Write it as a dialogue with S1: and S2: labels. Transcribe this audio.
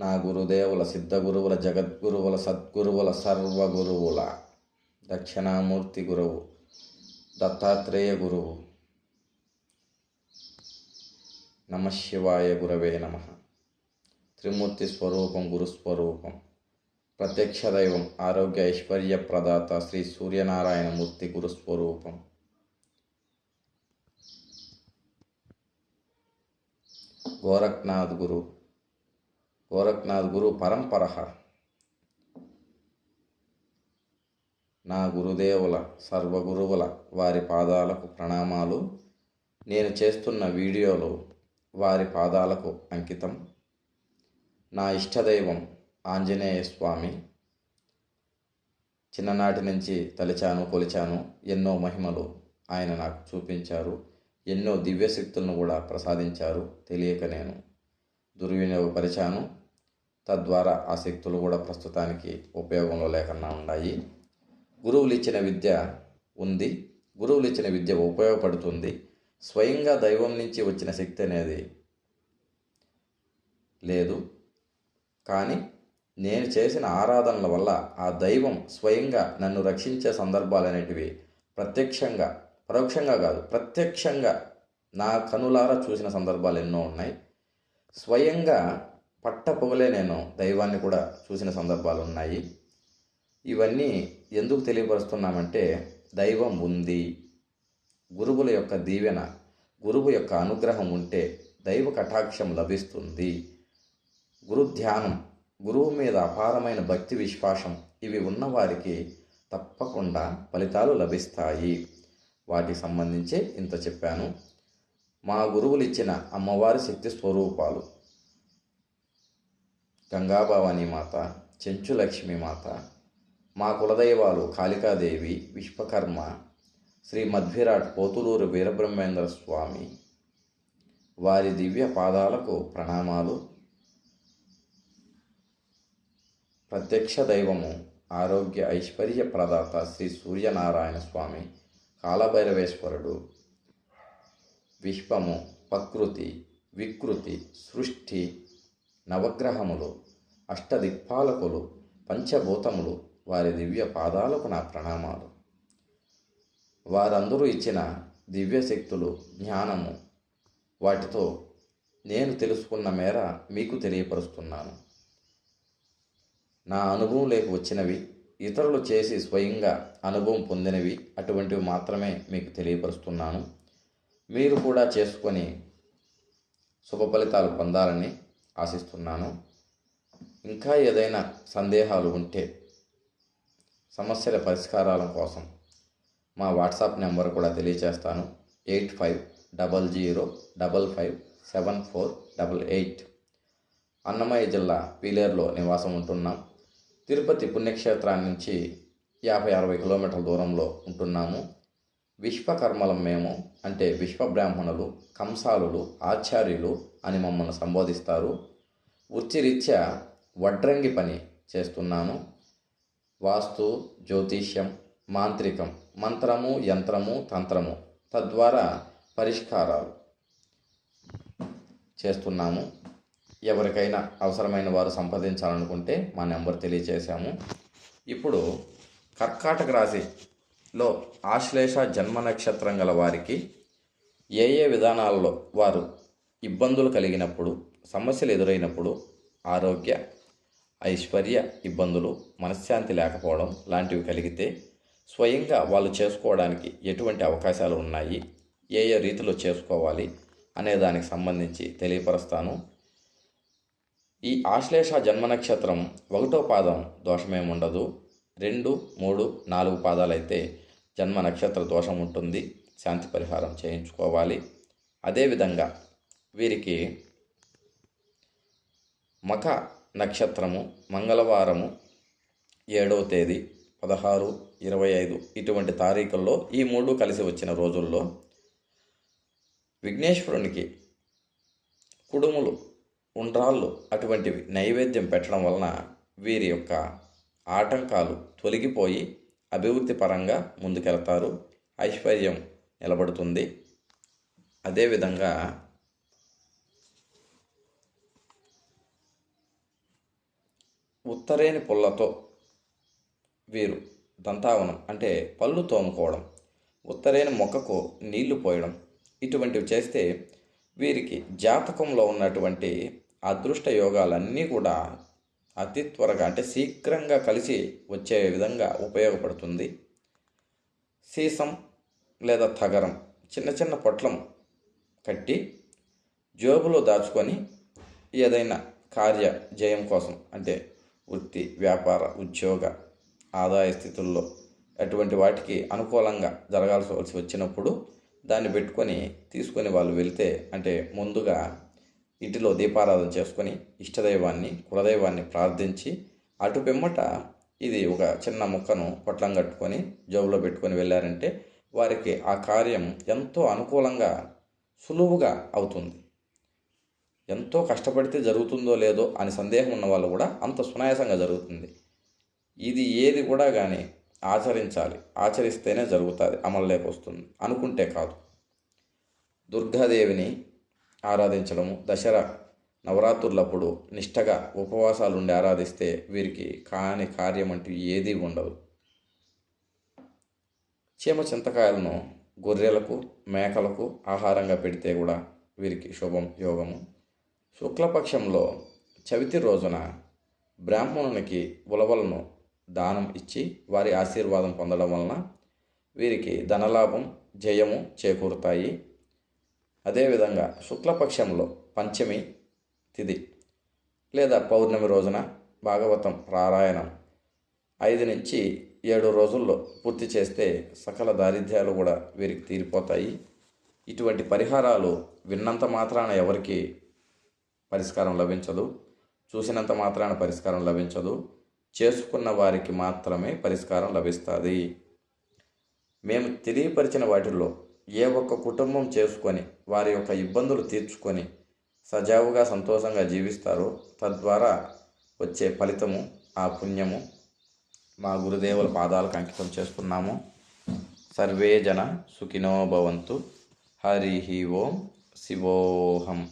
S1: నా గురుదేవుల సిద్ధగురువుల జగద్గురువుల సద్గురువుల సర్వగురువుల దక్షిణామూర్తి గురువు దత్తాత్రేయ గురువు. నమశివాయ గురవే నమ. త్రిమూర్తి స్వరూపం గురుస్వరూపం ప్రత్యక్ష దైవం ఆరోగ్య ఐశ్వర్య ప్రదాత శ్రీ సూర్యనారాయణమూర్తి గురుస్వరూపం గోరఖ్నాథ్ గురు గోరఖ్నాథ్ గురు పరంపర నా గురుదేవుల సర్వగురువుల వారి పాదాలకు ప్రణామాలు నేను చేస్తున్న వీడియోలు వారి పాదాలకు అంకితం నా ఇష్టదైవం ఆంజనేయ స్వామి చిన్ననాటి నుంచి తలిచాను కొలిచాను ఎన్నో మహిమలు ఆయన నాకు చూపించారు ఎన్నో దివ్యశక్తులను కూడా ప్రసాదించారు తెలియక నేను దుర్వినియోగపరిచాను. తద్వారా ఆ శక్తులు కూడా ప్రస్తుతానికి ఉపయోగంలో లేకుండా ఉన్నాయి. గురువులు ఇచ్చిన విద్య ఉంది. గురువులు ఇచ్చిన విద్య ఉపయోగపడుతుంది. స్వయంగా దైవం నుంచి వచ్చిన శక్తి అనేది లేదు. కానీ నేను చేసిన ఆరాధనల వల్ల ఆ దైవం స్వయంగా నన్ను రక్షించే సందర్భాలు అనేటివి ప్రత్యక్షంగా పరోక్షంగా కాదు ప్రత్యక్షంగా నా కనులారా చూసిన సందర్భాలు ఎన్నో ఉన్నాయి. స్వయంగా పట్టపోలే నేను దైవాన్ని కూడా చూసిన సందర్భాలు ఉన్నాయి. ఇవన్నీ ఎందుకు తెలియపరుస్తున్నామంటే దైవం ఉంది. గురువుల యొక్క దీవెన గురువు యొక్క అనుగ్రహం ఉంటే దైవ కటాక్షం లభిస్తుంది. గురు ధ్యానం గురువు మీద అపారమైన భక్తి విశ్వాసం ఇవి ఉన్నవారికి తప్పకుండా ఫలితాలు లభిస్తాయి. వాటికి సంబంధించి ఇంత చెప్పాను. మా గురువులు ఇచ్చిన అమ్మవారి శక్తి స్వరూపాలు గంగాభవాని మాత చెంచు లక్ష్మీ మాత మా కులదైవాలు కాళికాదేవి విశ్వకర్మ శ్రీ మధ్విరాట్ పోతులూరు వీరబ్రహ్మేంద్ర స్వామి. వారి దివ్య పాదాలకు ప్రణామాలు. ప్రత్యక్ష దైవము ఆరోగ్య ఐశ్వర్య ప్రదాత శ్రీ సూర్యనారాయణ స్వామి కాలభైరవేశ్వరుడు. విశ్వము ప్రకృతి వికృతి సృష్టి నవగ్రహములు అష్టదిక్పాలకులు పంచభూతములు వారి దివ్య పాదాలకు నా ప్రణామాలు. వారందరూ ఇచ్చిన దివ్యశక్తులు జ్ఞానము వాటితో నేను తెలుసుకున్న మేర మీకు తెలియపరుస్తున్నాను. నా అనుభవం లేక వచ్చినవి ఇతరులు చేసి స్వయంగా అనుభవం పొందినవి అటువంటివి మాత్రమే మీకు తెలియపరుస్తున్నాను. మీరు కూడా చేసుకొని శుభ ఫలితాలు పొందాలని ఆశిస్తున్నాను. ఇంకా ఏదైనా సందేహాలు ఉంటే సమస్యల పరిష్కారాల కోసం మా వాట్సాప్ నెంబర్ కూడా తెలియచేస్తాను. Eight five double zero double five seven four double eight. Annamayya జిల్లా పీలేరులో నివాసం ఉంటున్నాం. తిరుపతి పుణ్యక్షేత్రాన్ని నుంచి యాభై అరవై కిలోమీటర్ల దూరంలో ఉంటున్నాము. విశ్వకర్మలం మేము అంటే విశ్వబ్రాహ్మణులు కంసాలులు ఆచార్యులు అని మమ్మల్ని సంబోధిస్తారు. వృత్తిరీత్యా వడ్రంగి పని చేస్తున్నాను. వాస్తు జ్యోతిష్యం మాంత్రికం మంత్రము యంత్రము తంత్రము తద్వారా పరిష్కారాలు చేస్తున్నాము. ఎవరికైనా అవసరమైన వారు సంప్రదించాలనుకుంటే మా నెంబర్ తెలియజేశాము ఇప్పుడు కర్కాటక రాశిలో ఆశ్లేష జన్మ నక్షత్రం గల వారికి ఏ ఏ విధానాలలో వారు ఇబ్బందులు కలిగినప్పుడు సమస్యలు ఎదురైనప్పుడు ఆరోగ్య ఐశ్వర్య ఇబ్బందులు మనశ్శాంతి లేకపోవడం లాంటివి కలిగితే స్వయంగా వాళ్ళు చేసుకోవడానికి ఎటువంటి అవకాశాలు ఉన్నాయి ఏ ఏ రీతిలో చేసుకోవాలి అనే దానికి సంబంధించి తెలియపరుస్తాను. ఈ ఆశ్లేష జన్మ నక్షత్రం ఒకటో పాదం దోషమేముండదు రెండు మూడు నాలుగు పాదాలైతే జన్మ నక్షత్ర దోషం ఉంటుంది. శాంతి పరిహారం చేయించుకోవాలి. అదేవిధంగా వీరికి మఖ నక్షత్రము మంగళవారము ఏడవ తేదీ పదహారు ఇరవై ఐదు ఇటువంటి తారీఖుల్లో ఈ మూడు కలిసి వచ్చిన రోజుల్లో విఘ్నేశ్వరునికి కుడుములు ఉండ్రాళ్ళు అటువంటివి నైవేద్యం పెట్టడం వలన వీరి యొక్క ఆటంకాలు తొలగిపోయి అభివృద్ధి పరంగా ముందుకెళ్తారు. ఐశ్వర్యం నిలబడుతుంది. అదేవిధంగా ఉత్తరేని పుల్లతో వీరు దంతావనం అంటే పళ్ళు తోముకోవడం ఉత్తరేని మొక్కకు నీళ్ళు పోయడం ఇటువంటివి చేస్తే వీరికి జాతకంలో ఉన్నటువంటి అదృష్ట యోగాలన్నీ కూడా అతి త్వరగా అంటే శీఘ్రంగా కలిసి వచ్చే విధంగా ఉపయోగపడుతుంది. సీసం లేదా తగరం చిన్న చిన్న పొట్లం కట్టి జోబులో దాచుకొని ఏదైనా కార్య జయం కోసం అంటే వృత్తి వ్యాపార ఉద్యోగ ఆదాయ స్థితుల్లో అటువంటి వాటికి అనుకూలంగా జరగాల్సి వచ్చినప్పుడు దాన్ని పెట్టుకొని తీసుకొని వాళ్ళు వెళితే అంటే ముందుగా ఇంటిలో దీపారాధన చేసుకొని ఇష్టదైవాన్ని కులదైవాన్ని ప్రార్థించి అటు పిమ్మట ఇది ఒక చిన్న ముక్కను పొట్లం కట్టుకొని జోబులో పెట్టుకొని వెళ్ళారంటే వారికి ఆ కార్యం ఎంతో అనుకూలంగా సులువుగా అవుతుంది. ఎంతో కష్టపడితే జరుగుతుందో లేదో అని సందేహం ఉన్న వాళ్ళు కూడా అంత సునాయాసంగా జరుగుతుంది. ఇది ఏది కూడా కానీ ఆచరించాలి. ఆచరిస్తేనే జరుగుతుంది అమలులోకి వస్తుంది అనుకుంటే కాదు. దుర్గాదేవిని ఆరాధించడము దసరా నవరాత్రులప్పుడు నిష్టగా ఉపవాసాలు ఉండి ఆరాధిస్తే వీరికి కాని కార్యం అంటూ ఏదీ ఉండదు. చీమ చింతకాయలను గొర్రెలకు మేకలకు ఆహారంగా పెడితే కూడా వీరికి శుభం యోగము శుక్లపక్షంలో చవితి రోజున బ్రాహ్మణునికి ఉలవలను దానం ఇచ్చి వారి ఆశీర్వాదం పొందడం వలన వీరికి ధనలాభం జయము చేకూరుతాయి. అదేవిధంగా శుక్లపక్షంలో పంచమి తిథి లేదా పౌర్ణమి రోజున భాగవతం పారాయణం ఐదు నుంచి ఏడు రోజుల్లో పూర్తి చేస్తే సకల దారిద్ర్యాలు కూడా వీరికి తీరిపోతాయి. ఇటువంటి పరిహారాలు విన్నంత మాత్రాన ఎవరికి పరిష్కారం లభించదు. చూసినంత మాత్రాన పరిష్కారం లభించదు. చేసుకున్న వారికి మాత్రమే పరిష్కారం లభిస్తుంది. మేము తెలియపరిచిన వాటిల్లో ఏ ఒక్క కుటుంబం చేసుకొని వారి యొక్క ఇబ్బందులు తీర్చుకొని సజావుగా సంతోషంగా జీవిస్తారో తద్వారా వచ్చే ఫలితము ఆ పుణ్యము మా గురుదేవుల పాదాలకు అంకితం చేస్తున్నాము. సర్వే జన సుఖినో భవంతు. హరి ఓం శివోహం.